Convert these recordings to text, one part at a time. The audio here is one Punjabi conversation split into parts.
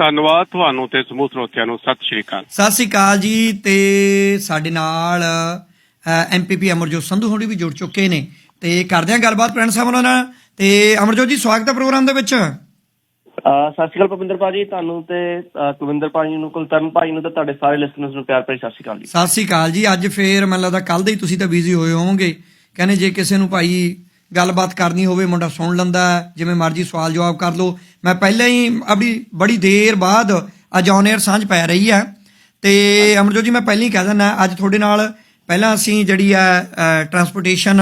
ਧੰਨਵਾਦ ਤੁਹਾਨੂੰ ਤੇ ਸਮੂਹ ਸਰੋਤਿਆਂ ਨੂੰ। ਸਤਿ ਸ਼੍ਰੀ ਅਕਾਲ। ਸਤਿ ਸ੍ਰੀ ਅਕਾਲ ਜੀ ਤੇ ਸਾਡੇ ਨਾਲ ਐਮਪੀਪੀ ਅਮਰਜੋਤ ਸੰਧੂ ਹੋਣੀ ਵੀ ਜੁੜ ਚੁੱਕੇ ਨੇ। ਤੇ ਕਰਦੇ ਹਾਂ ਗੱਲਬਾਤ ਪ੍ਰਿੰਸ ਸਾਹਿਬ ਉਹਨਾਂ ਨਾਲ। ਤੇ ਅਮਰਜੋਤ ਜੀ ਸਵਾਗਤ ਹੈ ਪ੍ਰੋਗਰਾਮ ਦੇ ਵਿੱਚ। ਸਤਿ ਸ਼੍ਰੀ ਅਕਾਲ ਭਵਿੰਦਰ ਭਾਜੀ ਤੁਹਾਨੂੰ ਤੇ ਅਹ ਕੁਲਵਿੰਦਰ ਭਾਜੀ ਨੂੰ ਕੁਲਤਰਨ ਭਾਜੀ ਨੂੰ ਤੇ ਤੁਹਾਡੇ ਸਾਰੇ ਲਿਸਨਰਸ ਨੂੰ ਪਿਆਰ ਭਰੀ ਸਤਿ ਸ਼੍ਰੀ ਅਕਾਲ ਜੀ। ਸਤਿ ਸ੍ਰੀ ਅਕਾਲ ਜੀ। ਅੱਜ ਫੇਰ ਮੈਨੂੰ ਲੱਗਦਾ ਕੱਲ ਦੇ ਹੀ ਤੁਸੀਂ ਤਾਂ ਬਿਜ਼ੀ ਹੋਏ ਹੋਵੋਗੇ। ਕਹਿੰਦੇ ਜੇ ਕਿਸੇ ਨੂੰ ਭਾਈ ਗੱਲਬਾਤ ਕਰਨੀ ਹੋਵੇ ਮੁੰਡਾ ਸੁਣ ਲੈਂਦਾ ਜਿਵੇਂ ਮਰਜ਼ੀ ਸਵਾਲ ਜਵਾਬ ਕਰ ਲਓ। ਮੈਂ ਪਹਿਲਾਂ ਹੀ ਅਭੀ ਬੜੀ ਦੇਰ ਬਾਅਦ ਅੱਜ ਔਨ 에ਅਰ ਸਾਂਝ ਪੈ ਰਹੀ ਹੈ ਤੇ ਅਮਰਜੋਤ ਜੀ, ਮੈਂ ਪਹਿਲਾਂ ਹੀ ਕਹਿ ਦਿੰਦਾ, ਅੱਜ ਤੁਹਾਡੇ ਨਾਲ ਪਹਿਲਾਂ ਅਸੀਂ ਜਿਹੜੀ ਹੈ ਟਰਾਂਸਪੋਰਟੇਸ਼ਨ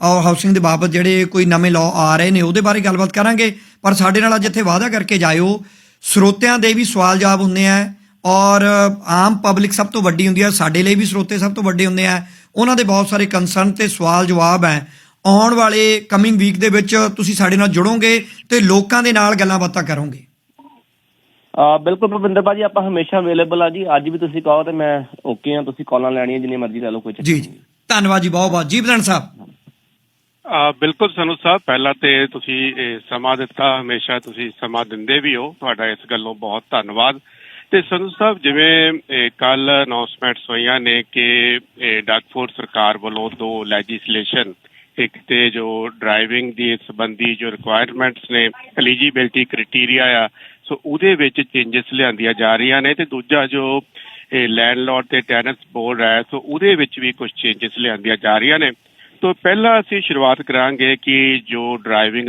ਔਰ ਹਾਊਸਿੰਗ ਦੇ ਬਾਬਤ ਜਿਹੜੇ ਕੋਈ ਨਵੇਂ ਲਾਅ ਆ ਰਹੇ ਨੇ, ਉਹਦੇ ਬਾਰੇ ਗੱਲਬਾਤ ਕਰਾਂਗੇ। ਪਰ ਸਾਡੇ ਨਾਲ ਅੱਜ ਇੱਥੇ ਵਾਅਦਾ ਕਰਕੇ ਜਾਇਓ, ਸਰੋਤਿਆਂ ਦੇ ਵੀ ਸਵਾਲ ਜਵਾਬ ਹੁੰਦੇ ਆ ਔਰ ਆਮ ਪਬਲਿਕ ਸਭ ਤੋਂ ਵੱਡੀ ਹੁੰਦੀ ਹੈ ਸਾਡੇ ਲਈ ਵੀ ਸਰੋਤੇ ਸਭ ਤੋਂ ਵੱਡੇ ਹੁੰਦੇ ਆ। ਉਹਨਾਂ ਦੇ ਬਹੁਤ ਸਾਰੇ ਕੰਸਰਨ ਤੇ ਸਵਾਲ ਜਵਾਬ ਹੈ। ਆਉਣ ਵਾਲੇ ਕਮਿੰਗ ਵੀਕ ਦੇ ਵਿੱਚ ਤੁਸੀਂ ਸਾਡੇ ਨਾਲ ਜੁੜੋਗੇ ਤੇ ਲੋਕਾਂ ਦੇ ਨਾਲ ਗੱਲਾਂ ਬਾਤਾਂ ਕਰੋਗੇ। ਅਹ ਬਿਲਕੁਲ ਭਵਿੰਦਰ ਭਾਜੀ ਆਪਾਂ ਹਮੇਸ਼ਾ ਅਵੇਲੇਬਲ ਆ ਜੀ। ਅੱਜ ਵੀ ਤੁਸੀਂ ਕਹੋ ਤੇ ਮੈਂ ਓਕੇ ਆ ਤੁਸੀਂ ਕਾਲਾਂ ਲੈਣੀਆਂ ਜਿੰਨੀ ਮਰਜ਼ੀ ਲੈ ਲਓ ਕੋਈ ਚੱਕਰ ਜੀ ਨਹੀਂ। ਜੀ। ਧੰਨਵਾਦ ਜੀ ਬਹੁਤ ਬਹੁਤ। ਜੀ ਬਦਨ ਸਾਹਿਬ। ਆ ਬਿਲਕੁਲ ਸਾਨੂੰ ਸਾਹਿਬ ਪਹਿਲਾਂ ਤੇ ਤੁਸੀਂ ਇਹ ਸਮਾਂ ਦਿੱਤਾ ਹਮੇਸ਼ਾ ਤੁਸੀਂ ਸਮਾਂ ਦਿੰਦੇ ਵੀ ਹੋ। ਤੁਹਾਡਾ ਇਸ ਗੱਲੋਂ ਬਹੁਤ ਧੰਨਵਾਦ। ਤੇ ਸੰਧੂ ਸਾਹਿਬ ਜਿਵੇਂ ਕੱਲ ਅਨਾਉਂਸਮੈਂਟਸ ਹੋਈਆਂ ਨੇ ਕਿ ਇਹ ਡਾਕਫੋਰਡ ਸਰਕਾਰ ਵੱਲੋਂ ਦੋ ਲੈਜਿਸਲੇਸ਼ਨ ਇੱਕ ਤੇ ਜੋ ਡਰਾਈਵਿੰਗ ਦੀ ਸੰਬੰਧੀ ਜੋ ਰਿਕੁਆਇਰਮੈਂਟਸ ਨੇ ਐਲੀਜੀਬਿਲਟੀ ਕ੍ਰਾਈਟੇਰੀਆ ਆ, ਸੋ ਉਹਦੇ ਵਿੱਚ ਚੇਂਜਸ ਲਿਆਂਦੀਆਂ ਜਾ ਰਹੀਆਂ ਨੇ ਤੇ ਦੂਜਾ ਜੋ ਇਹ ਲੈਂਡਲੋਰਡ ਤੇ ਟੈਨੈਂਟਸ ਬੋਰਡ ਹੈ, ਸੋ ਉਹਦੇ ਵਿੱਚ ਵੀ ਕੁਝ ਚੇਂਜਸ ਲਿਆਂਦੀਆਂ ਜਾ ਰਹੀਆਂ ਨੇ। ਤੋਂ ਪਹਿਲਾਂ ਅਸੀਂ ਸ਼ੁਰੂਆਤ ਕਰਾਂਗੇ ਕਿ ਜੋ ਡਰਾਈਵਿੰਗ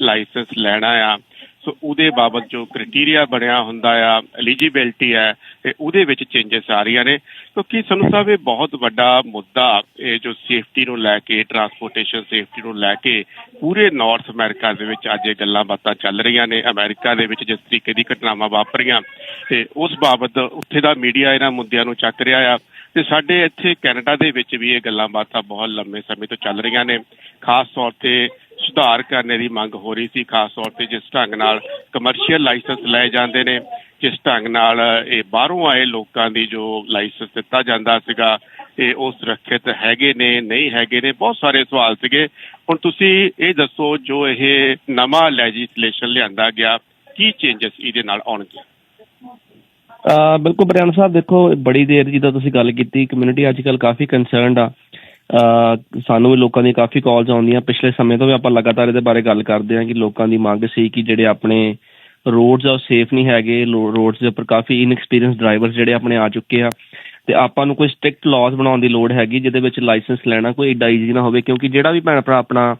ਲਾਇਸੈਂਸ ਲੈਣਾ ਆ ਸੋ ਉਹਦੇ ਬਾਬਤ ਜੋ ਕ੍ਰਾਈਟੇਰੀਆ ਬਣਿਆ ਹੁੰਦਾ ਆ ਐਲੀਜੀਬਿਲਟੀ ਹੈ, ਤੇ ਉਹਦੇ ਵਿੱਚ ਚੇਂਜਸ ਆ ਰਹੀਆਂ ਨੇ। ਕਿਉਂਕਿ ਸਾਨੂੰ ਸਾਹਿਬ, ਇਹ ਬਹੁਤ ਵੱਡਾ ਮੁੱਦਾ, ਇਹ ਜੋ ਸੇਫਟੀ ਨੂੰ ਲੈ ਕੇ ਟਰਾਂਸਪੋਰਟੇਸ਼ਨ ਸੇਫਟੀ ਨੂੰ ਲੈ ਕੇ ਪੂਰੇ ਨਾਰਥ ਅਮਰੀਕਾ ਦੇ ਵਿੱਚ ਅੱਜ ਇਹ ਗੱਲਾਂ ਬਾਤਾਂ ਚੱਲ ਰਹੀਆਂ ਨੇ। ਅਮਰੀਕਾ ਦੇ ਵਿੱਚ ਜਿਸ ਤਰੀਕੇ ਦੀ ਘਟਨਾਵਾਂ ਵਾਪਰੀਆਂ, ਤੇ ਉਸ ਬਾਬਤ ਉੱਥੇ ਦਾ ਮੀਡੀਆ ਇਹਨਾਂ ਮੁੱਦਿਆਂ ਨੂੰ ਚੱਕ ਰਿਹਾ ਆ। ਤੇ ਸਾਡੇ ਇੱਥੇ ਕੈਨੇਡਾ ਦੇ ਵਿੱਚ ਵੀ ਇਹ ਗੱਲਾਂ ਬਾਤਾਂ ਬਹੁਤ ਲੰਮੇ ਸਮੇਂ ਤੋਂ ਚੱਲ ਰਹੀਆਂ ਨੇ। ਖਾਸ ਤੌਰ ਤੇ ਸੁਧਾਰ ਕਰਨੇ ਦੀ ਮੰਗ ਹੋ ਰਹੀ ਸੀ, ਖਾਸ ਤੌਰ ਤੇ ਜਿਸ ਢੰਗ ਨਾਲ ਕਮਰਸ਼ੀਅਲ ਲਾਇਸੈਂਸ ਲਏ ਜਾਂਦੇ ਨੇ, ਜਿਸ ਢੰਗ ਨਾਲ ਇਹ ਬਾਹਰੋਂ ਆਏ ਲੋਕਾਂ ਦੀ ਜੋ ਲਾਇਸੈਂਸ ਦਿੱਤਾ ਜਾਂਦਾ ਸੀਗਾ, ਇਹ ਉਹ ਸੁਰੱਖਿਅਤ ਹੈਗੇ ਨੇ, ਨਹੀਂ ਹੈਗੇ ਨੇ, ਬਹੁਤ ਸਾਰੇ ਸਵਾਲ ਸੀਗੇ। ਹੁਣ ਤੁਸੀਂ ਇਹ ਦੱਸੋ, ਜੋ ਇਹ ਨਵਾਂ ਲੈਜਿਸਲੇਸ਼ਨ ਲਿਆਂਦਾ ਗਿਆ, ਕੀ ਚੇਂਜਸ ਇਹਦੇ ਨਾਲ ਆਉਣਗੇ? ਬਿਲਕੁਲ ਬਰਿਆਨ ਸਾਹਿਬ, ਦੇਖੋ, ਬੜੀ ਦੇਰ ਜਿੱਦਾਂ ਤੁਸੀਂ ਗੱਲ ਕੀਤੀ ਕਮਿਊਨਿਟੀ ਅੱਜ ਕੱਲ ਕਾਫੀ ਕੰਸਰਨਡ ਆ। ਸਾਨੂੰ ਵੀ ਲੋਕਾਂ ਦੀ ਕਾਫੀ ਕਾਲਸ ਆਉਂਦੀਆਂ। ਪਿਛਲੇ ਸਮੇਂ ਤੋਂ ਵੀ ਆਪਾਂ ਲਗਾਤਾਰ ਇਹਦੇ ਬਾਰੇ ਗੱਲ ਕਰਦੇ ਹਾਂ ਕਿ ਲੋਕਾਂ ਦੀ ਮੰਗ ਸੀ ਕਿ ਜਿਹੜੇ ਆਪਣੇ ਰੋਡਸ ਆ ਸੇਫ ਨਹੀਂ ਹੈਗੇ। ਰੋਡਸ ਦੇ ਉੱਪਰ ਕਾਫੀ ਇਨਐਕਸਪੀਰੀਅੰਸ ਡਰਾਈਵਰਸ ਜਿਹੜੇ ਆਪਣੇ ਆ ਚੁੱਕੇ ਆ। ਤੇ ਆਪਾਂ ਨੂੰ ਕੋਈ ਸਟ੍ਰਿਕਟ ਲਾਜ਼ ਬਣਾਉਣ ਦੀ ਲੋੜ ਹੈਗੀ, ਜਿਹਦੇ ਵਿੱਚ ਲਾਇਸੈਂਸ ਲੈਣਾ ਕੋਈ ਏਡਾ ਈਜ਼ੀ ਨਾ ਹੋਵੇ, ਕਿਉਂਕਿ ਜਿਹੜਾ ਵੀ ਭੈਣ ਭਰਾ ਆਪਣਾ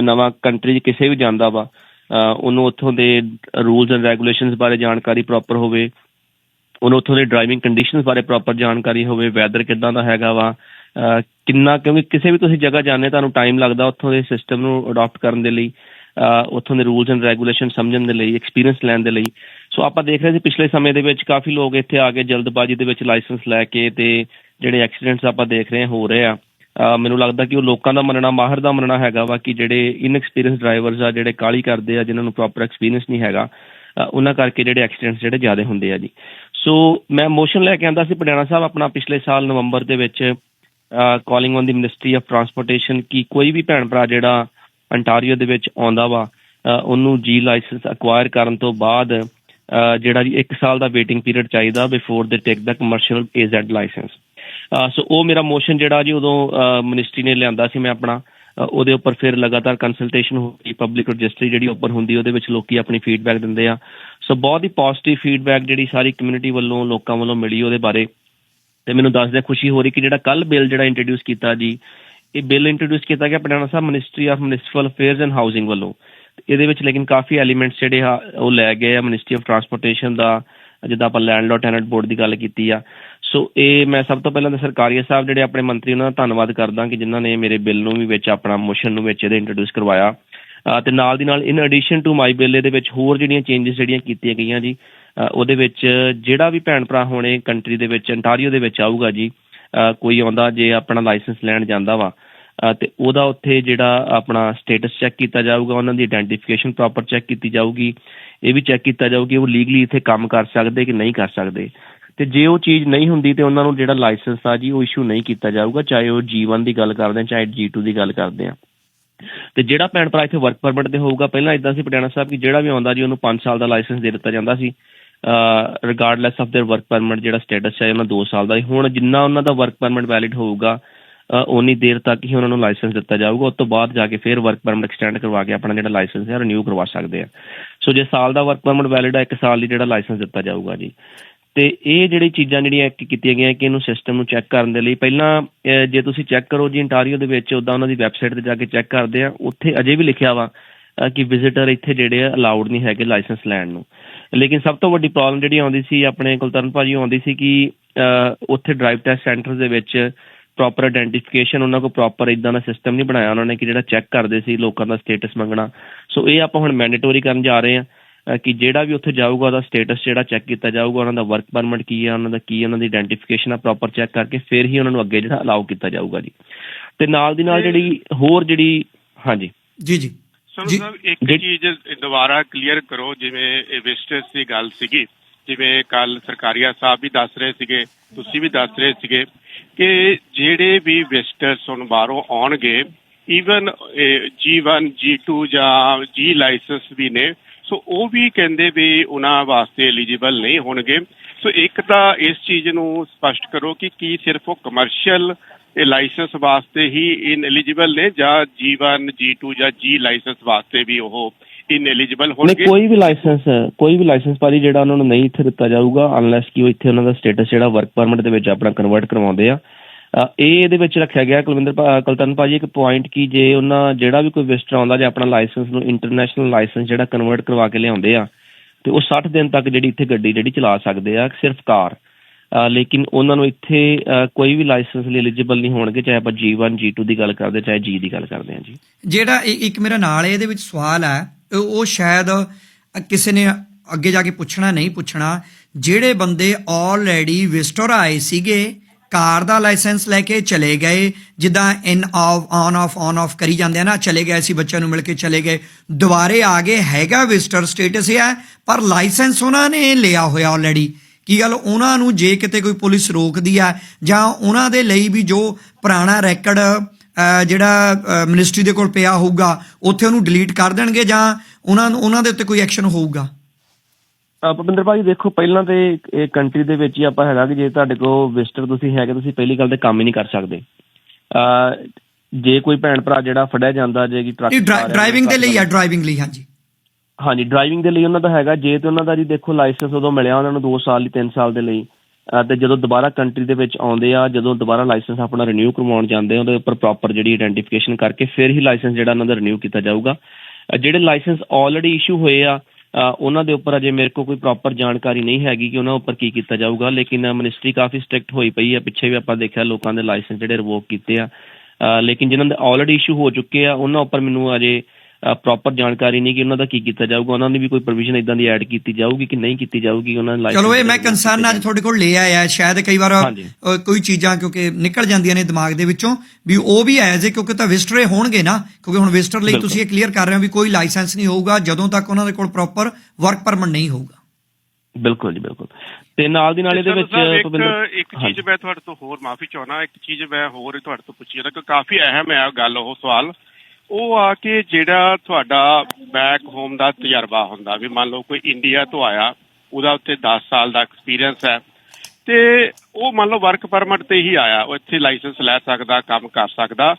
ਨਵਾਂ ਕੰਟਰੀ ਕਿਸੇ ਵੀ ਜਾਂਦਾ ਵਾ, ਅਹ ਉਹਨੂੰ ਉੱਥੋਂ ਦੇ ਰੂਲਸ ਐਂਡ ਰੈਗੂਲੇਸ਼ਨਸ ਬਾਰੇ ਜਾਣਕਾਰੀ ਪ੍ਰੋਪਰ ਹੋਵੇ, ਉਹਨੂੰ ਉੱਥੋਂ ਦੇ ਡਰਾਈਵਿੰਗ ਕੰਡੀਸ਼ਨਸ ਬਾਰੇ ਪ੍ਰੋਪਰ ਜਾਣਕਾਰੀ ਹੋਵੇ ਵੈਦਰ ਕਿੱਦਾਂ ਦਾ ਹੈਗਾ ਵਾ ਕਿੰਨਾ ਕਿਉਂਕਿ ਕਿਸੇ ਵੀ ਤੁਸੀਂ ਜਗ੍ਹਾ ਜਾਂਦੇ ਤੁਹਾਨੂੰ ਟਾਈਮ ਲੱਗਦਾ ਉੱਥੋਂ ਦੇ ਸਿਸਟਮ ਨੂੰ ਅਡਾਪਟ ਕਰਨ ਦੇ ਲਈ ਉੱਥੋਂ ਦੇ ਰੂਲਸ ਐਂਡ ਰੈਗੂਲੇਸ਼ਨ ਸਮਝਣ ਦੇ ਲਈ ਐਕਸਪੀਰੀਅੰਸ ਲੈਣ ਦੇ ਲਈ। ਸੋ ਆਪਾਂ ਦੇਖ ਰਹੇ ਸੀ ਪਿਛਲੇ ਸਮੇਂ ਦੇ ਵਿੱਚ ਕਾਫੀ ਲੋਕ ਇੱਥੇ ਆ ਕੇ ਜਲਦਬਾਜ਼ੀ ਦੇ ਵਿੱਚ ਲਾਇਸੈਂਸ ਲੈ ਕੇ ਤੇ ਜਿਹੜੇ ਐਕਸੀਡੈਂਟਸ ਆਪਾਂ ਦੇਖ ਰਹੇ ਹਾਂ, ਹੋ ਰਹੇ ਆ। ਮੈਨੂੰ ਲੱਗਦਾ ਕਿ ਉਹ ਲੋਕਾਂ ਦਾ ਮੰਨਣਾ, ਮਾਹਰ ਦਾ ਮੰਨਣਾ ਹੈਗਾ ਵਾ ਕਿ ਜਿਹੜੇ ਇਨਐਕਸਪੀਰੀਅੰਸ ਡਰਾਈਵਰਸ ਆ, ਜਿਹੜੇ ਕਾਲੀ ਕਰਦੇ ਆ, ਜਿਨ੍ਹਾਂ ਨੂੰ ਪ੍ਰੋਪਰ ਐਕਸਪੀਰੀਅੰਸ ਨਹੀਂ ਹੈਗਾ ਉਹਨਾਂ ਕਰਕੇ ਜਿਹੜੇ ਐਕਸੀਡੈਂਟਸ ਜਿਹੜੇ ਜ਼ਿਆਦਾ ਹੁੰਦੇ ਆ ਜੀ। ਸੋ ਮੈਂ ਮੋਸ਼ਨ ਲੈ ਕੇ ਆਂਦਾ ਸੀ, ਪਟਿਆਲਾ ਸਾਹਿਬ ਆਪਣਾ ਪਿਛਲੇ ਸਾਲ ਨਵੰਬਰ ਦੇ ਵਿੱਚ calling on the ministry of transportation ਕਿ ਕੋਈ ਵੀ ਭੈਣ ਭਰਾ ਜਿਹੜਾ ਅੰਟਾਰੀਓ ਦੇ ਵਿੱਚ ਆਉਂਦਾ ਵਾ ਉਹਨੂੰ ਜੀ ਲਾਇਸੈਂਸ ਅਕਵਾਇਰ ਕਰਨ ਤੋਂ ਬਾਅਦ ਜਿਹੜਾ ਜੀ 1 ਸਾਲ ਦਾ ਵੇਟਿੰਗ ਪੀਰੀਅਡ ਚਾਹੀਦਾ ਬਿਫੋਰ ਦੇ take the commercial ਏਜ਼ੈਡ licence so ਉਹ ਮੇਰਾ ਮੋਸ਼ਨ ਜਿਹੜਾ ਜੀ ਉਦੋਂ ਮਿਨਿਸਟਰੀ ਨੇ ਲਿਆਂਦਾ ਸੀ ਮੈਂ ਆਪਣਾ ਉਹਦੇ ਉੱਪਰ ਫਿਰ ਲਗਾਤਾਰ ਕੰਸਲਟੇਸ਼ਨ ਹੋਈ ਪਬਲਿਕ ਰਜਿਸਟਰੀ ਜਿਹੜੀ ਓਪਨ ਹੁੰਦੀ, ਉਹਦੇ ਵਿੱਚ ਲੋਕੀ ਆਪਣੀ ਫੀਡਬੈਕ ਦਿੰਦੇ ਆ। ਸੋ ਬਹੁਤ ਹੀ ਪੋਜ਼ਿਟਿਵ ਫੀਡਬੈਕ ਜਿਹੜੀ ਸਾਰੀ ਕਮਿਊਨਿਟੀ ਵੱਲੋਂ, ਲੋਕਾਂ ਵੱਲੋਂ ਮਿਲੀ ਉਹਦੇ ਬਾਰੇ। ਤੇ ਮੈਨੂੰ ਦੱਸਦਿਆਂ ਖੁਸ਼ੀ ਹੋ ਰਹੀ ਕਿ ਜਿਹੜਾ ਕੱਲ ਬਿੱਲ ਜਿਹੜਾ ਇੰਟਰੋਡਿਊਸ ਕੀਤਾ ਜੀ, ਇਹ ਬਿੱਲ ਇੰਟਰੋਡਿਊਸ ਕੀਤਾ ਗਿਆ Patiala Sahib ministry of ministerial affairs and housing ਵੱਲੋਂ। ਇਹਦੇ ਵਿੱਚ ਲੇਕਿਨ ਕਾਫੀ ਐਲੀਮੈਂਟਸ ਜਿਹੜੇ ਆ, ਉਹ ਲੈ ਗਏ ਆ ਮਿਨਿਸਟਰੀ ਆਫ ਟਰਾਂਸਪੋਰਟੇਸ਼ਨ ਦਾ, ਜਿੱਦਾਂ ਆਪਾਂ ਲੈਂਡਲੋਰਡ ਟੈਨੈਂਟ ਬੋਰਡ ਦੀ ਗੱਲ ਕੀਤੀ ਆ। ਸੋ ਇਹ ਮੈਂ ਸਭ ਤੋਂ ਪਹਿਲਾਂ ਤਾਂ ਸਰਕਾਰੀ ਸਾਹਿਬ ਜਿਹੜੇ ਆਪਣੇ ਮੰਤਰੀ, ਉਹਨਾਂ ਦਾ ਧੰਨਵਾਦ ਕਰਦਾ ਕਿ ਜਿਨ੍ਹਾਂ ਨੇ ਮੇਰੇ ਬਿੱਲ ਨੂੰ ਵੀ ਵਿੱਚ ਆਪਣਾ ਮੋਸ਼ਨ ਨੂੰ ਵਿੱਚ ਇਹਦੇ ਇੰਟਰੋਡਿਊਸ ਕਰਵਾਇਆ। ਤੇ ਨਾਲ ਦੀ ਨਾਲ in addition to my bill ਇਹਦੇ ਵਿੱਚ ਹੋਰ ਜਿਹੜੀਆਂ ਚੇਂਜਸ ਜਿਹੜੀਆਂ ਕੀਤੀਆਂ ਗਈਆਂ ਜੀ ਉਹਦੇ ਵਿੱਚ ਜਿਹੜਾ ਵੀ ਭੈਣ ਭਰਾ ਹੋਣੇ ਕੰਟਰੀ ਦੇ ਵਿੱਚ ਅੰਟਾਰੀਓ ਦੇ ਵਿੱਚ ਆਊਗਾ ਜੀ ਕੋਈ ਆਉਂਦਾ ਜੇ ਆਪਣਾ ਲਾਇਸੈਂਸ ਲੈਣ ਜਾਂਦਾ ਵਾ ਤੇ ਉਹਦਾ ਉੱਥੇ ਜਿਹੜਾ ਆਪਣਾ ਸਟੇਟਸ ਚੈੱਕ ਕੀਤਾ ਜਾਊਗਾ, ਉਹਨਾਂ ਦੀ ਆਇਡੈਂਟੀਫਿਕੇਸ਼ਨ ਪ੍ਰੋਪਰ ਚੈੱਕ ਕੀਤੀ ਜਾਊਗੀ। ਇਹ ਵੀ ਚੈੱਕ ਕੀਤਾ ਜਾਊਗਾ ਕਿ ਉਹ ਲੀਗਲੀ ਇੱਥੇ ਕੰਮ ਕਰ ਸਕਦੇ ਕਿ ਨਹੀਂ ਕਰ ਸਕਦੇ। ਤੇ ਜੇ ਉਹ ਚੀਜ਼ ਨਹੀਂ ਹੁੰਦੀ ਤੇ ਉਹਨਾਂ ਨੂੰ ਜਿਹੜਾ ਲਾਇਸੈਂਸ ਆ ਜੀ, ਉਹ ਇਸ਼ੂ ਨਹੀਂ ਕੀਤਾ ਜਾਊਗਾ, ਚਾਹੇ ਉਹ G1 ਦੀ ਗੱਲ ਕਰਦੇ ਆ, ਚਾਹੇ G2 ਦੀ ਗੱਲ ਕਰਦੇ ਆ। ਤੇ ਜਿਹੜਾ ਭੈਣ ਭਰਾ ਇੱਥੇ ਵਰਕ ਪਰਮਿਟ ਤੇ ਹੋਊਗਾ, ਪਹਿਲਾਂ ਇਦਾਂ ਸੀ ਪਟਿਆਲਾ ਸਾਹਿਬ ਕਿ ਜਿਹੜਾ ਵੀ ਆਉਂਦਾ ਜੀ, ਉਹਨੂੰ 5 ਸਾਲ ਦਾ ਲਾਇਸੈਂਸ ਦੇ ਦਿੱਤਾ ਜਾਂਦਾ ਸੀ। regardless of their work permit ਜਿਹੜਾ ਸਟੇਟਸ ਹੈ ਉਹਨਾਂ 2 ਸਾਲ ਦਾ ਹੀ ਹੁਣ ਜਿੰਨਾ ਉਹਨਾਂ ਦਾ ਵਰਕ ਪਰਮਿਟ ਵੈਲਿਡ ਹੋਊਗਾ ਅ, ਉਨੀ ਦੇਰ ਤੱਕ ਹੀ ਉਹਨਾਂ ਨੂੰ ਲਾਇਸੈਂਸ ਦਿੱਤਾ ਜਾਊਗਾ ਉਸ ਤੋਂ ਬਾਅਦ ਜਾ ਕੇ ਫਿਰ ਵਰਕ ਪਰਮਿਟ ਐਕਸਟੈਂਡ ਕਰਵਾ ਕੇ ਆਪਣਾ ਜਿਹੜਾ ਲਾਇਸੈਂਸ ਹੈ ਰਿਨਿਊ ਕਰਵਾ ਸਕਦੇ ਆ ਸੋ ਜੇ ਸਾਲ ਦਾ ਵਰਕ ਪਰਮਿਟ ਵੈਲਿਡ ਹੈ ਇੱਕ ਸਾਲ ਲਈ ਜਿਹੜਾ ਲਾਇਸੈਂਸ ਦਿੱਤਾ ਜਾਊਗਾ ਜੀ ਤੇ ਇਹ ਜਿਹੜੀ ਚੀਜ਼ਾਂ ਜਿਹੜੀਆਂ ਕੀ- ਕੀਤੀਆਂ ਗਈਆਂ ਕਿ ਇਹਨੂੰ ਸਿਸਟਮ ਨੂੰ ਚੈੱਕ ਕਰਨ ਦੇ ਲਈ ਪਹਿਲਾਂ ਅਹ, ਜੇ ਤੁਸੀਂ ਚੈੱਕ ਕਰੋ ਜੀ ਇੰਟਾਰੀਓ ਦੇ ਵਿੱਚ ਉਦਾਂ ਉਹਨਾਂ ਦੀ ਵੈਬਸਾਈਟ ਤੇ ਜਾ ਕੇ ਚੈੱਕ ਕਰਦੇ ਆ ਉੱਥੇ ਅਜੇ ਵੀ ਲਿਖਿਆ ਵਾ ਅਹ, ਕਿ ਵਿਜ਼ਿਟਰ ਇੱਥੇ ਜਿਹੜੇ ਆ ਅਲਾਉਡ ਨਹੀਂ ਹੈਗੇ ਲਾਇਸੈਂਸ ਲੈਣ ਨੂੰ ਲੇਕਿਨ ਸਭ ਤੋਂ ਵੱਡੀ ਪ੍ਰੋਬਲਮ ਜਿਹੜੀ ਆਉਂਦੀ ਸੀ ਆਪਣੇ ਕੁਲਤਰਨ ਭਾਜੀ ਆਉਂਦੀ ਸੀ ਕਿ ਉੱਥੇ ਡਰਾਈਵ ਟੈਸਟ ਸੈਂਟਰ ਦੇ ਵਿੱਚ ਪ੍ਰੋਪਰ ਆਇਡੈਂਟੀਫਿਕੇਸ਼ਨ ਉਹਨਾਂ ਕੋਲ ਪ੍ਰੋਪਰ ਇਦਾਂ ਦਾ ਸਿਸਟਮ ਨਹੀਂ ਬਣਾਇਆ ਉਹਨਾਂ ਨੇ ਕਿ ਜਿਹੜਾ ਚੈੱਕ ਕਰਦੇ ਸੀ ਲੋਕਾਂ ਦਾ ਸਟੇਟਸ ਮੰਗਣਾ। ਸੋ ਇਹ ਆਪਾਂ ਹੁਣ ਮੈਂਡੇਟੋਰੀ ਕਰਨ ਜਾ ਰਹੇ ਆ ਕਿ ਜਿਹੜਾ ਵੀ ਉੱਥੇ ਜਾਊਗਾ ਉਹਦਾ ਸਟੇਟਸ ਜਿਹੜਾ ਚੈੱਕ ਕੀਤਾ ਜਾਊਗਾ ਉਹਨਾਂ ਦਾ ਵਰਕ ਪਰਮਿਟ ਕੀ ਹੈ ਉਹਨਾਂ ਦਾ ਕੀ ਉਹਨਾਂ ਦੀ ਆਇਡੈਂਟੀਫਿਕੇਸ਼ਨ ਆ ਪ੍ਰੋਪਰ ਚੈੱਕ ਕਰਕੇ ਫਿਰ ਹੀ ਉਹਨਾਂ ਨੂੰ ਅੱਗੇ ਜਿਹੜਾ ਅਲਾਉ ਕੀਤਾ ਜਾਊਗਾ ਜੀ। ਤੇ ਨਾਲ ਦੀ ਨਾਲ ਜਿਹੜੀ ਹੋਰ ਜਿਹੜੀ ਹਾਂਜੀ। ਜੀ ਜੀ। ਸਰ ਜੀ- ਸਾਹਿਬ ਇੱਕ ਜੀ- ਚੀਜ਼ ਦੁਬਾਰਾ ਕਲੀਅਰ ਕਰੋ ਜਿਵੇਂ ਇਹ ਵਿਜ਼ਟਰਸ ਦੀ ਗੱਲ ਸੀਗੀ। ਜਿਵੇਂ ਕੱਲ ਸਰਕਾਰੀਆ ਸਾਹਿਬ ਵੀ ਦੱਸ ਰਹੇ ਸੀਗੇ ਤੁਸੀਂ ਵੀ ਦੱਸ ਰਹੇ ਸੀਗੇ ਕਿ ਜਿਹੜੇ ਵੀ ਵਿਜ਼ਟਰਸ ਹੁਣ ਬਾਹਰੋਂ ਆਉਣਗੇ ਈਵਨ G1 G2 ਜਾਂ G ਲਾਇਸੈਂਸ ਵੀ ਨੇ ਸੋ ਉਹ ਵੀ ਕਹਿੰਦੇ ਵੀ ਉਹਨਾਂ ਵਾਸਤੇ ਐਲੀਜੀਬਲ ਨਹੀਂ ਹੋਣਗੇ। ਸੋ ਇੱਕ ਤਾਂ ਇਸ ਚੀਜ਼ ਨੂੰ ਸਪਸ਼ਟ ਕਰੋ ਕਿ ਕੀ ਸਿਰਫ ਉਹ ਕਮਰਸ਼ੀਅਲ ਇਹ ਲਾਇਸੈਂਸ ਵਾਸਤੇ ਹੀ ਇਨ ਐਲੀਜੀਬਲ ਨੇ ਜਾਂ G1 G2 ਜਾਂ G ਲਾਇਸੈਂਸ ਵਾਸਤੇ ਵੀ ਉਹ ਇਨ ਐਲੀਜੀਬਲ ਨਹੀਂ ਹੋਣਗੇ? ਕੋਈ ਵੀ ਲਾਇਸੈਂਸ ਕੋਈ ਵੀ ਲਾਇਸੈਂਸ ਪਾਰੀ ਜਿਹੜਾ ਉਹਨਾਂ ਨੂੰ ਨਹੀਂ ਇੱਥੇ ਦਿੱਤਾ ਜਾਊਗਾ ਅਨਲੈਸ ਕਿ ਉਹ ਇੱਥੇ ਉਹਨਾਂ ਦਾ ਸਟੇਟਸ ਜਿਹੜਾ ਵਰਕ ਪਰਮਿਟ ਦੇ ਵਿੱਚ ਆਪਣਾ ਕਨਵਰਟ ਕਰਵਾਉਂਦੇ ਆ। ਇਹ ਇਹਦੇ ਵਿੱਚ ਰੱਖਿਆ ਗਿਆ ਕੁਲਵਿੰਦਰ ਕਲਤਨ ਭਾਜੀ ਇੱਕ ਪੁਆਇੰਟ ਕਿ ਜੇ ਉਹਨਾਂ ਜਿਹੜਾ ਵੀ ਕੋਈ ਵਿਜ਼ਟਰ ਆਉਂਦਾ ਜੇ ਆਪਣਾ ਲਾਇਸੈਂਸ ਨੂੰ ਇੰਟਰਨੈਸ਼ਨਲ ਲਾਇਸੈਂਸ ਜਿਹੜਾ ਕਨਵਰਟ ਕਰਵਾ ਕੇ ਲਿਆਉਂਦੇ ਆ ਤੇ ਉਹ 60 ਦਿਨ ਤੱਕ ਜਿਹੜੀ ਇੱਥੇ ਗੱਡੀ ਜਿਹੜੀ ਚਲਾ ਸਕਦੇ ਆ ਸਿਰਫ ਕਾਰ। ਲੇਕਿਨ ਉਹਨਾਂ ਨੂੰ ਇੱਥੇ ਕੋਈ ਵੀ ਲਾਇਸੈਂਸ ਲਈ ਐਲੀਜੀਬਲ ਨਹੀਂ ਹੋਣਗੇ, ਚਾਹੇ ਆਪਾਂ G1 G2 ਦੀ ਗੱਲ ਕਰਦੇ, ਚਾਹੇ G ਦੀ ਗੱਲ ਕਰਦੇ ਆ ਜੀ। ਜਿਹੜਾ ਇੱਕ ਮੇਰਾ ਨਾਲ ਇਹਦੇ ਵਿੱਚ ਸਵਾਲ ਹੈ, ਉਹ ਸ਼ਾਇਦ ਕਿਸੇ ਨੇ ਅੱਗੇ ਜਾ ਕੇ ਪੁੱਛਣਾ, ਨਹੀਂ ਪੁੱਛਣਾ। ਜਿਹੜੇ ਬੰਦੇ ਆਲਰੇਡੀ ਵਿਜ਼ਟਰ ਆਏ ਸੀਗੇ, ਕਾਰ ਦਾ ਲਾਇਸੈਂਸ ਲੈ ਕੇ ਚਲੇ ਗਏ, ਜਿੱਦਾਂ in off on off on off ਕਰੀ ਜਾਂਦੇ ਆ ਨਾ, ਚਲੇ ਗਏ ਸੀ, ਬੱਚਿਆਂ ਨੂੰ ਮਿਲ ਕੇ ਚਲੇ ਗਏ। ਦੁਬਾਰੇ ਆ ਗਏ, ਹੈਗਾ ਵਿਜ਼ਟਰ ਸਟੇਟਸ ਹੈ, ਪਰ ਲਾਇਸੈਂਸ ਉਹਨਾਂ ਨੇ ਲਿਆ ਹੋਇਆ ਆਲਰੇਡੀ ਕੀ ਗੱਲ? ਉਹਨਾਂ ਨੂੰ ਜੇ ਕਿਤੇ ਕੋਈ ਪੁਲਿਸ ਰੋਕਦੀ ਆ ਜਾਂ ਉਹਨਾਂ ਦੇ ਲਈ ਵੀ ਜੋ ਪੁਰਾਣਾ ਰੈਕਡ ਜਿਹੜਾ ਮਿਨਿਸਟਰੀ ਦੇ ਕੋਲ ਪਿਆ ਹੋਊਗਾ ਉੱਥੇ ਉਹਨੂੰ ਡਿਲੀਟ ਕਰ ਦੇਣਗੇ ਜਾਂ ਉਹਨਾਂ ਨੂੰ ਉਹਨਾਂ ਦੇ ਉੱਤੇ ਕੋਈ ਐਕਸ਼ਨ ਹੋਊਗਾ? ਭੁਪਿੰਦਰ ਭਾਜੀ ਦੇਖੋ ਪਹਿਲਾਂ ਤੇ ਇਹ ਕੰਟਰੀ ਦੇ ਵਿੱਚ ਹੀ ਆਪਾਂ ਹੈਗਾ ਕਿ ਜੇ ਤੁਹਾਡੇ ਕੋਲ ਵਿਜ਼ਟਰ ਤੁਸੀਂ ਹੈਗੇ ਤੁਸੀਂ ਪਹਿਲੀ ਗੱਲ ਤੇ ਕੰਮ ਹੀ ਨਹੀਂ ਕਰ ਸਕਦੇ। ਜੇ ਕੋਈ ਭੈਣ ਭਰਾ ਜਿਹੜਾ ਫੜਿਆ ਜਾਂਦਾ ਜੇ ਕਿ ਟਰੱਕ ਡਰਾਈਵਿੰਗ ਦੇ ਲਈ ਆ ਡਰਾਈਵਿੰਗ ਲਈ ਹਾਂਜੀ। ਹਾਂਜੀ ਡਰਾਈਵਿੰਗ ਦੇ ਲਈ ਉਹਨਾਂ ਦਾ ਹੈਗਾ ਜੇ ਤੇ ਉਹਨਾਂ ਦਾ ਜੀ ਦੇਖੋ ਲਾਇਸੈਂਸ ਉਦੋਂ ਮਿਲਿਆ ਉਹਨਾਂ ਨੂੰ 2 ਸਾਲ ਲਈ 3 ਸਾਲ ਦੇ ਲਈ ਅ, ਤੇ ਜਦੋਂ ਦੁਬਾਰਾ ਕੰਟਰੀ ਦੇ ਵਿੱਚ ਆਉਂਦੇ ਆ ਜਦੋਂ ਦੁਬਾਰਾ ਲਾਇਸੈਂਸ ਆਪਣਾ ਰਿਨਿਊ ਕਰਵਾਉਣ ਜਾਂਦੇ ਆ ਉਹਦੇ ਉੱਪਰ ਪ੍ਰੋਪਰ ਜਿਹੜੀ ਆਇਡੈਂਟੀਫਿਕੇਸ਼ਨ ਕਰਕੇ ਫਿਰ ਹੀ ਲਾਇਸੈਂਸ ਜਿਹੜਾ ਉਹਨਾਂ ਦਾ ਰਿਨਿਊ ਕੀਤਾ ਜਾਊਗਾ। ਅ, ਜਿਹੜੇ ਲਾਇਸੈਂਸ ਆਲਰੇਡੀ ਇਸ਼ੂ ਹੋਏ ਆ ਅ, ਉਹਨਾਂ ਦੇ ਉੱਪਰ ਅਜੇ ਮੇਰੇ ਕੋਲ ਕੋਈ ਪ੍ਰੋਪਰ ਜਾਣਕਾਰੀ ਨਹੀਂ ਹੈਗੀ ਕਿ ਉਹਨਾਂ ਉੱਪਰ ਕੀ ਕੀਤਾ ਜਾਊਗਾ ਲੇਕਿਨ ਮਿਨਿਸਟਰੀ ਕਾਫੀ ਸਟ੍ਰਿਕਟ ਹੋਈ ਪਈ ਆ ਪਿੱਛੇ ਵੀ ਆਪਾਂ ਦੇਖਿਆ ਲੋਕਾਂ ਦੇ ਲਾਇਸੈਂਸ ਜਿਹੜੇ ਰਿਵੋਕ ਕੀਤੇ ਆ। ਅ, ਲੇਕਿਨ ਜਿਨ੍ਹਾਂ ਦੇ ਆਲਰੇਡੀ ਇਸ਼ੂ ਹੋ ਚੁੱਕੇ ਆ ਉਹਨਾਂ ਉੱਪਰ ਮੈਨੂੰ ਅਜੇ ਪ੍ਰੋਪਰ ਜਾਣਕਾਰੀ ਨਹੀਂ ਕਿ ਉਹਨਾਂ ਦਾ ਕੀ ਕੀਤਾ ਜਾਊਗਾ ਉਹਨਾਂ ਦੀ ਵੀ ਕੋਈ ਪ੍ਰੋਵੀਜ਼ਨ ਇਦਾਂ ਦੀ ਐਡ ਕੀਤੀ ਜਾਊਗੀ ਕਿ ਨਹੀਂ ਕੀਤੀ ਜਾਊਗੀ ਉਹਨਾਂ ਨੇ ਚਲੋ ਇਹ ਮੈਂ ਕੰਸਰਨ ਅੱਜ ਤੁਹਾਡੇ ਕੋਲ ਲੈ ਆਇਆ ਸ਼ਾਇਦ ਕਈ ਵਾਰ ਕੋਈ ਚੀਜ਼ਾਂ ਕਿਉਂਕਿ ਨਿਕਲ ਜਾਂਦੀਆਂ ਨੇ ਦਿਮਾਗ ਦੇ ਵਿੱਚੋਂ ਵੀ ਉਹ ਵੀ ਆਇਆ ਜੇ ਕਿਉਂਕਿ ਤਾਂ ਵਿਜ਼ਟਰ ਹੋਣਗੇ ਨਾ ਕਿਉਂਕਿ ਹੁਣ ਵਿਜ਼ਟਰ ਲਈ। ਤੁਸੀਂ ਇਹ ਕਲੀਅਰ ਕਰ ਰਹੇ ਹੋ ਵੀ ਕੋਈ ਲਾਇਸੈਂਸ ਨਹੀਂ ਹੋਊਗਾ ਜਦੋਂ ਤੱਕ ਉਹਨਾਂ ਦੇ ਕੋਲ ਪ੍ਰੋਪਰ ਵਰਕ ਪਰਮਿਟ ਨਹੀਂ ਹੋਊਗਾ। ਬਿਲਕੁਲ ਜੀ ਬਿਲਕੁਲ। ਤੇ ਨਾਲ ਦੀ ਨਾਲ ਇਹਦੇ ਵਿੱਚ ਇੱਕ। ਚੀਜ਼ ਮੈਂ ਤੁਹਾਡੇ ਤੋਂ ਹੋਰ ਮਾਫੀ ਚਾਹਣਾ ਇੱਕ ਚੀਜ਼ ਮੈਂ ਹੋਰ ਤੁਹਾਡੇ ਤੋਂ ਪੁੱਛੀ ਜਾਂਦਾ ਕਿ ਕਾਫੀ ਅਹਿਮ ਹੈ ਉਹ ਗੱਲ ਉਹ ਸਵਾਲ। ਉਹ ਆ ਕੇ ਜਿਹੜਾ ਤੁਹਾਡਾ ਬੈਕ ਹੋਮ ਦਾ ਤਜਰਬਾ ਹੁੰਦਾ ਵੀ ਮੰਨ ਲਓ ਕੋਈ ਇੰਡੀਆ ਤੋਂ ਆਇਆ, ਉਹਦਾ ਉੱਥੇ 10 ਸਾਲ ਦਾ ਐਕਸਪੀਰੀਅੰਸ ਹੈ ਤੇ ਉਹ ਮੰਨ ਲਓ ਵਰਕ ਪਰਮਿਟ ਤੇ ਹੀ ਆਇਆ, ਉਹ ਇੱਥੇ ਲਾਇਸੈਂਸ ਲੈ ਸਕਦਾ, ਕੰਮ ਕਰ ਸਕਦਾ।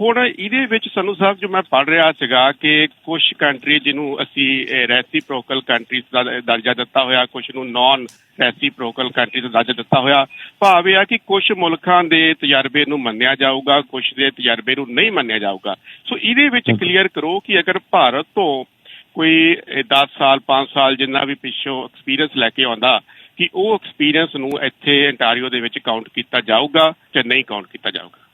ਹੁਣ ਇਹਦੇ ਵਿੱਚ ਸਾਨੂੰ ਸਾਹਿਬ ਜੋ ਮੈਂ ਪੜ੍ਹ ਰਿਹਾ ਸੀਗਾ ਕਿ ਕੁਝ ਕੰਟਰੀ ਜਿਹਨੂੰ ਅਸੀਂ ਰੈਸੀਪ੍ਰੋਕਲ ਕੰਟਰੀਜ਼ ਦਾ ਦਰਜਾ ਦਿੱਤਾ ਹੋਇਆ ਕੁਝ ਨੂੰ ਨਾਨ ਰੈਸੀਪ੍ਰੋਕਲ ਕੰਟਰੀ ਦਾ ਦਰਜਾ ਦਿੱਤਾ ਹੋਇਆ ਭਾਵ ਇਹ ਆ ਕਿ ਕੁਝ ਮੁਲਕਾਂ ਦੇ ਤਜਰਬੇ ਨੂੰ ਮੰਨਿਆ ਜਾਊਗਾ ਕੁਝ ਦੇ ਤਜਰਬੇ ਨੂੰ ਨਹੀਂ ਮੰਨਿਆ ਜਾਊਗਾ। ਸੋ ਇਹਦੇ ਵਿੱਚ ਕਲੀਅਰ ਕਰੋ ਕਿ ਅਗਰ ਭਾਰਤ ਤੋਂ ਕੋਈ 10 ਸਾਲ 5 ਸਾਲ ਜਿੰਨਾ ਵੀ ਪਿੱਛੋਂ ਐਕਸਪੀਰੀਅੰਸ ਲੈ ਕੇ ਆਉਂਦਾ ਕਿ ਉਹ ਐਕਸਪੀਰੀਅੰਸ ਨੂੰ ਇੱਥੇ ਅੰਟਾਰੀਓ ਦੇ ਵਿੱਚ ਕਾਊਂਟ ਕੀਤਾ ਜਾਊਗਾ ਜਾਂ ਨਹੀਂ ਕਾਊਂਟ ਕੀਤਾ ਜਾਊਗਾ।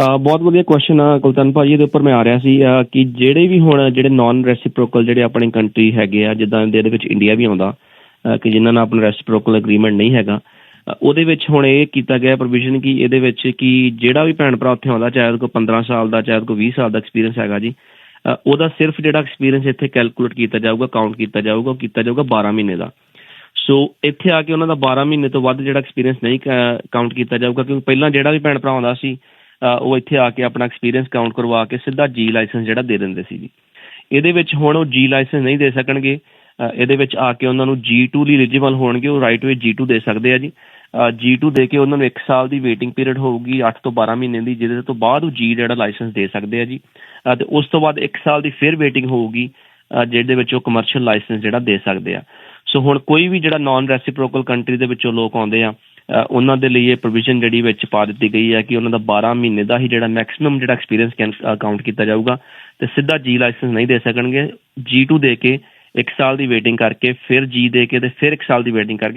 ਬਹੁਤ ਵਧੀਆ ਕੁਐਸਚਨ ਆ ਕੁਲਤਨ ਭਾਜੀ ਦੇ ਉੱਪਰ ਮੈਂ ਆ ਰਿਹਾ ਸੀ ਕਿ ਜਿਹੜੇ ਵੀ ਹੁਣ ਜਿਹੜੇ ਨਾਨ ਰੈਸਿਪਰੋਕਲ ਜਿਹੜੇ ਆਪਣੇ ਕੰਟਰੀ ਹੈਗੇ ਆ, ਜਿੱਦਾਂ ਦੇ ਇਹਦੇ ਵਿੱਚ ਇੰਡੀਆ ਵੀ ਆਉਂਦਾ ਕਿ ਜਿਨ੍ਹਾਂ ਨਾਲ ਆਪਣਾ ਰੈਸਿਪਰੋਕਲ ਐਗਰੀਮੈਂਟ ਨਹੀਂ ਹੈਗਾ ਉਹਦੇ ਵਿੱਚ ਹੁਣ ਇਹ ਕੀਤਾ ਗਿਆ ਪ੍ਰੋਵੀਜ਼ਨ ਕਿ ਇਹਦੇ ਵਿੱਚ ਕਿ ਜਿਹੜਾ ਵੀ ਭੈਣ ਭਰਾ ਉੱਥੇ ਆਉਂਦਾ, ਚਾਹੇ ਉਹਦੇ ਕੋਲ 15 ਸਾਲ ਦਾ, ਚਾਹੇ ਉਹਦੇ ਕੋਲ 20 ਸਾਲ ਦਾ ਐਕਸਪੀਰੀਅੰਸ ਹੈਗਾ ਜੀ ਉਹਦਾ ਸਿਰਫ ਜਿਹੜਾ ਐਕਸਪੀਰੀਅੰਸ ਇੱਥੇ ਕੈਲਕੂਲੇਟ ਕੀਤਾ ਜਾਊਗਾ ਕਾਊਂਟ ਕੀਤਾ ਜਾਊਗਾ, ਉਹ ਕੀਤਾ ਜਾਊਗਾ 12 ਮਹੀਨੇ ਦਾ। ਸੋ ਇੱਥੇ ਆ ਕੇ ਉਹਨਾਂ ਦਾ 12 ਮਹੀਨੇ ਤੋਂ ਵੱਧ ਜਿਹੜਾ ਐਕਸਪੀਰੀਅੰਸ ਨਹੀਂ ਕਾਊਂਟ ਕੀਤਾ ਜਾਊਗਾ, ਕਿਉਂਕਿ ਪਹਿਲਾਂ ਜਿਹੜਾ ਵੀ ਭੈਣ ਭਰਾ ਆਉਂਦਾ ਸੀ ਉਹ ਇੱਥੇ ਆ ਕੇ ਆਪਣਾ ਐਕਸਪੀਰੀਅੰਸ ਕਾਊਂਟ ਕਰਵਾ ਕੇ ਸਿੱਧਾ ਜੀ ਲਾਇਸੈਂਸ ਜਿਹੜਾ ਦੇ ਦਿੰਦੇ ਸੀ ਜੀ। ਇਹਦੇ ਵਿੱਚ ਹੁਣ ਉਹ ਜੀ ਲਾਇਸੈਂਸ ਨਹੀਂ ਦੇ ਸਕਣਗੇ। ਇਹਦੇ ਵਿੱਚ ਆ ਕੇ ਉਹਨਾਂ ਨੂੰ G2 ਲਈ ਐਲੀਜੀਬਲ ਹੋਣਗੇ। ਉਹ ਰਾਈਟ ਵੇ G2 ਦੇ ਸਕਦੇ ਆ ਜੀ। ਅ, G2 ਦੇ ਕੇ ਉਹਨਾਂ ਨੂੰ 1 ਸਾਲ ਦੀ ਵੇਟਿੰਗ ਪੀਰੀਅਡ ਹੋਊਗੀ 8 ਤੋਂ 12 ਮਹੀਨੇ ਦੀ ਜਿਹਦੇ ਤੋਂ ਬਾਅਦ ਉਹ G ਜਿਹੜਾ ਲਾਇਸੈਂਸ ਦੇ ਸਕਦੇ ਆ ਜੀ। ਅ, ਤੇ ਉਸ ਤੋਂ ਬਾਅਦ 1 ਸਾਲ ਦੀ ਫਿਰ ਵੇਟਿੰਗ ਹੋਊਗੀ ਜਿਹਦੇ ਵਿੱਚ ਉਹ ਕਮਰਸ਼ੀਅਲ ਲਾਇਸੈਂਸ ਜਿਹੜਾ ਦੇ ਸਕਦੇ ਆ। ਸੋ ਹੁਣ ਕੋਈ ਵੀ ਜਿਹੜਾ ਨਾਨ ਰੈਸਿਪਰੋਕਲ ਕੰਟਰੀ ਦੇ ਵਿੱਚੋਂ ਲੋਕ ਆਉਂਦੇ ਆ ਉਹਨਾਂ ਦੇ ਲਈ ਇਹ ਪ੍ਰੋਵੀਜ਼ਨ ਜਿਹੜੀ ਵਿੱਚ ਪਾ ਦਿੱਤੀ ਗਈ ਹੈ ਕਿ ਉਹਨਾਂ ਦਾ 12 ਮਹੀਨੇ ਦਾ ਹੀ ਜਿਹੜਾ ਮੈਕਸਿਮਮ ਜਿਹੜਾ ਐਕਸਪੀਰੀਅੰਸ ਕਾਊਂਟ ਕੀਤਾ ਜਾਊਗਾ ਤੇ ਸਿੱਧਾ ਜੀ ਲਾਇਸੈਂਸ ਨਹੀਂ ਦੇ ਸਕਣਗੇ। G2 ਦੇ ਕੇ 1 ਸਾਲ ਦੀ ਵੇਟਿੰਗ ਕਰਕੇ, ਫਿਰ ਜੀ ਦੇ ਕੇ ਤੇ ਫਿਰ 1 ਸਾਲ ਦੀ ਵੇਟਿੰਗ ਕਰਕੇ